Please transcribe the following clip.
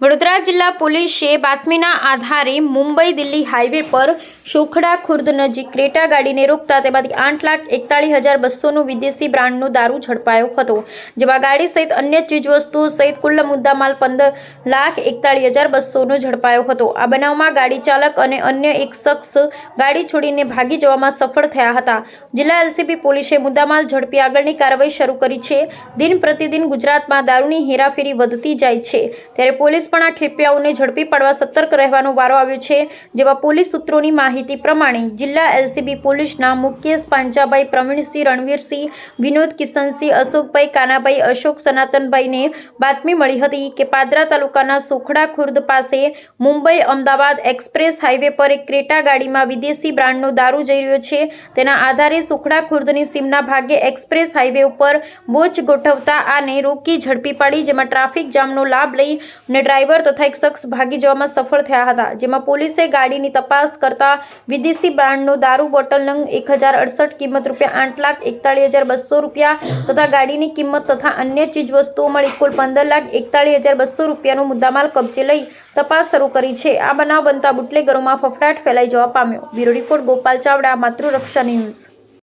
વડોદરા જિલ્લા પોલીસે બાતમીના આધારે મુંબઈ દિલ્હી હાઈવે પર શોખડા ખુર્દ નજીક ક્રેટા ગાડીને રોકતા તેમાંથી આઠ લાખ એકતાળીસ હજાર બસોનું વિદેશી બ્રાન્ડનો દારૂ ઝડપાયો હતો, જેમાં ગાડી સહિત અન્ય ચીજવસ્તુઓ સહિત કુલ મુદ્દામાલ પંદર લાખ એકતાળીસ હજાર બસોનો ઝડપાયો હતો. આ બનાવમાં ગાડી ચાલક અને અન્ય એક શખ્સ ગાડી છોડીને ભાગી જવામાં સફળ થયા હતા. જિલ્લા એલસીબી પોલીસે મુદ્દામાલ ઝડપી આગળની કાર્યવાહી શરૂ કરી છે. દિન પ્રતિદિન ગુજરાતમાં દારૂની હેરાફેરી વધતી જાય છે. ત્યારે પોલીસ પણ આ ખેપિયાઓને ઝડપી પાડવા સતર્ક રહેવાનો વારો આવ્યો છે, જેવા પોલીસ સૂત્રોની માહિતી પ્રમાણે જિલ્લા એલસીબી પોલીસના મુકેશ પાંચાભાઈ પ્રવીણસિંહ રણવીરસિંહ, વિનોદ કિશનસિંહ, અશોકભાઈ કાનાભાઈ, અશોક સનાતનભાઈને બાતમી મળી હતી કે પાદરા તાલુકાના સોખડા ખુર્દ પાસે મુંબઈ અમદાવાદ એક્સપ્રેસ હાઈવે પર એક ક્રેટા ગાડીમાં વિદેશી બ્રાન્ડનો દારૂ જઈ રહ્યો છે. તેના આધારે સુખડા ખુર્દની સીમના ભાગે એક્સપ્રેસ હાઈવે ઉપર બોચ ગોઠવતા આને રોકી ઝડપી પાડી, જેમાં ટ્રાફિક જામનો લાભ લઈ અને તથા એક શખ્સ ભાગી જવામાં સફળ થયા હતા, જેમાં પોલીસે ગાડીની તપાસ કરતા વિદેશી બ્રાન્ડનો દારૂ બોટલ નંગ એક હજાર અડસઠ કિંમત રૂપિયા આઠ લાખ એકતાળીસ હજાર બસો રૂપિયા તથા ગાડીની કિંમત તથા અન્ય ચીજવસ્તુઓ મળી કુલ પંદર લાખ એકતાળીસ હજાર બસો રૂપિયાનો મુદ્દામાલ કબજે લઈ તપાસ શરૂ કરી છે. આ બનાવ બનતા બુટલેગરોમાં ફફડાટ ફેલાઈ જવા પામ્યો. Bureau report Gopal Chavda, Matruraksha news.